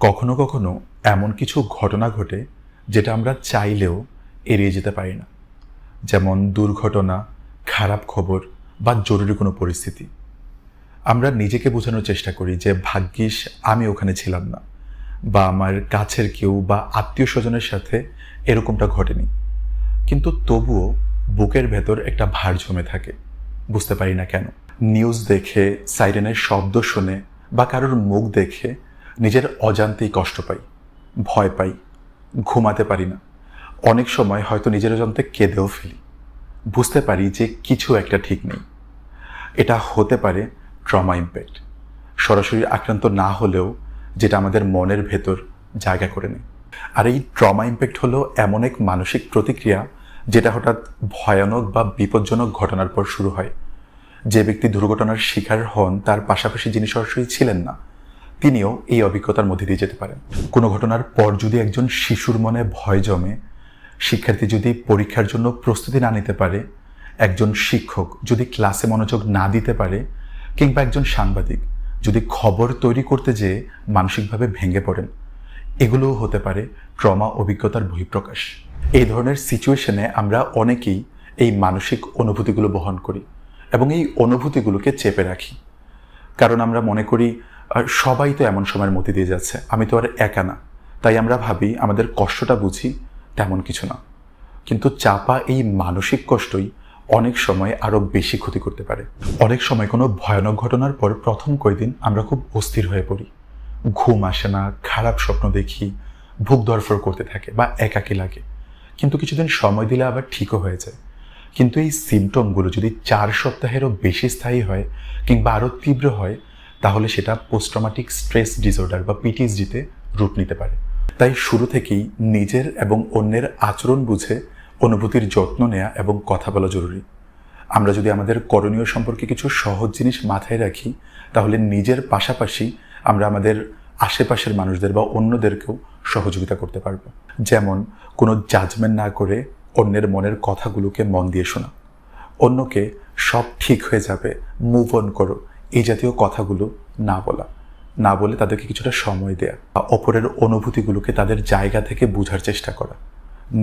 কখনো কখনো এমন কিছু ঘটনা ঘটে যেটা আমরা চাইলেও এড়িয়ে যেতে পারি না। যেমন দুর্ঘটনা, খারাপ খবর বা জরুরি কোনো পরিস্থিতি। আমরা নিজেকে বোঝানোর চেষ্টা করি যে, ভাগ্যিস আমি ওখানে ছিলাম না বা, আমার কাছের কেউ বা আত্মীয় স্বজনের সাথে এরকমটা ঘটেনি। কিন্তু তবুও বুকের ভেতর একটা ভার জমে থাকে। বুঝতে পারি না কেন। নিউজ দেখে, সাইরেনের শব্দ শুনে বা কারোর মুখ দেখে নিজের অজান্তেই কষ্ট পাই, ভয় পাই, ঘুমাতে পারি না। অনেক সময় হয়তো নিজের অজান্তে কেঁদেও ফেলি। বুঝতে পারি যে কিছু একটা ঠিক নেই। এটা হতে পারে ট্রমা ইম্প্যাক্ট। সরাসরি আক্রান্ত না হলেও যেটা আমাদের মনের ভেতর জায়গা করে নেয়। আর এই ট্রমা ইম্প্যাক্ট হলো এমন এক মানসিক প্রতিক্রিয়া যেটা হঠাৎ ভয়ানক বা বিপজ্জনক ঘটনার পর শুরু হয়। যে ব্যক্তি দুর্ঘটনার শিকার হন তার পাশাপাশি যিনি সরাসরি ছিলেন না তিনিও এই অভিজ্ঞতার মধ্যে দিয়ে যেতে পারেন। কোনো ঘটনার পর যদি একজন শিশুর মনে ভয় জমে, শিক্ষার্থী যদি পরীক্ষার জন্য প্রস্তুতি না নিতে পারে, একজন শিক্ষক যদি ক্লাসে মনোযোগ না দিতে পারে, কিংবা একজন সাংবাদিক যদি খবর তৈরি করতে যেয়ে মানসিকভাবে ভেঙে পড়েন, এগুলোও হতে পারে ট্রমা অভিজ্ঞতার বহিঃপ্রকাশ। এই ধরনের সিচুয়েশনে আমরা অনেকেই এই মানসিক অনুভূতিগুলো বহন করি এবং এই অনুভূতিগুলোকে চেপে রাখি। কারণ আমরা মনে করি আহ, সবাই তো এমন সময়ের মধ্যে দিয়ে যাচ্ছে আমি তো আর একা না। তাই আমরা ভাবি আমাদের কষ্টটা বুঝি তেমন কিছু না। কিন্তু চাপা এই মানসিক কষ্টই অনেক সময় আরও বেশি ক্ষতি করতে পারে। অনেক সময় কোনো ভয়ানক ঘটনার পর প্রথম কয়েকদিন আমরা খুব অস্থির হয়ে পড়ি। ঘুম আসে না খারাপ স্বপ্ন দেখি ভুক ধরফর করতে থাকে বা একাকী লাগে। কিন্তু কিছুদিন সময় দিলে আবার ঠিকও হয়ে যায়। কিন্তু এই সিমটমগুলো যদি চার সপ্তাহেরও বেশি স্থায়ী হয় কিংবা আরও তীব্র হয় তাহলে সেটা পোস্ট্রমাটিক স্ট্রেস ডিসঅর্ডার বা পিটিএসডিতে রূপ নিতে পারে। তাই শুরু থেকেই নিজের এবং অন্যের আচরণ বুঝে, অনুভূতির যত্ন নেওয়া এবং কথা বলা জরুরি। আমরা যদি আমাদের করণীয় সম্পর্কে কিছু সহজ জিনিস মাথায় রাখি, তাহলে নিজের পাশাপাশি আমরা আমাদের আশেপাশের মানুষদের বা অন্যদেরকেও সহযোগিতা করতে পারব। যেমন, কোনো জাজমেন্ট না করে অন্যের মনের কথাগুলোকে মন দিয়ে শোনা। অন্যকে সব ঠিক হয়ে যাবে মুভ অন করো এই জাতীয় কথাগুলো না বলা, না বলে তাদেরকে কিছুটা সময় দেয়া অপরের অনুভূতিগুলোকে তাদের জায়গা থেকে বোঝার চেষ্টা করা,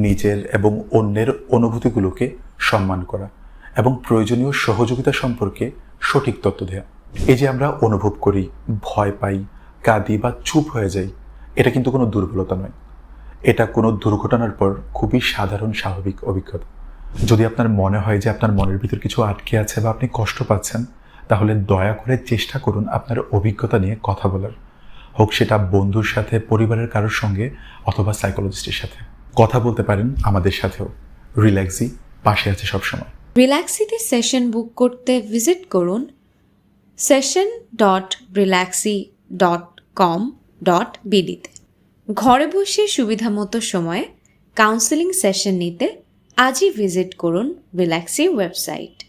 নিজের এবং অন্যের অনুভূতিগুলোকে সম্মান করা এবং প্রয়োজনীয় সহযোগিতা সম্পর্কে সঠিক তথ্য দেওয়া এই যে আমরা অনুভব করি, ভয় পাই, কাঁদি বা চুপ হয়ে যাই, এটা কিন্তু কোনো দুর্বলতা নয়। এটা কোনো দুর্ঘটনার পর খুবই সাধারণ স্বাভাবিক অভিজ্ঞতা। যদি আপনার মনে হয় যে আপনার মনের ভিতর কিছু আটকে আছে বা আপনি কষ্ট পাচ্ছেন তাহলে দয়া করে চেষ্টা করুন আপনার অভিজ্ঞতা নিয়ে কথা বলার। হোক সেটা বন্ধুর সাথে, পরিবারের কারোর সঙ্গে অথবা সাইকোলজিস্টের সাথে। কথা বলতে পারেন আমাদের সাথেও। রিল্যাক্সি পাশে আছে সবসময়। রিল্যাক্সিতে সেশন বুক করতে ভিজিট করুন session dot relaxy dot com dot বিডিতে ঘরে বসে সুবিধামতো সময়ে কাউন্সেলিং সেশন নিতে আজই ভিজিট করুন রিল্যাক্সি ওয়েবসাইট।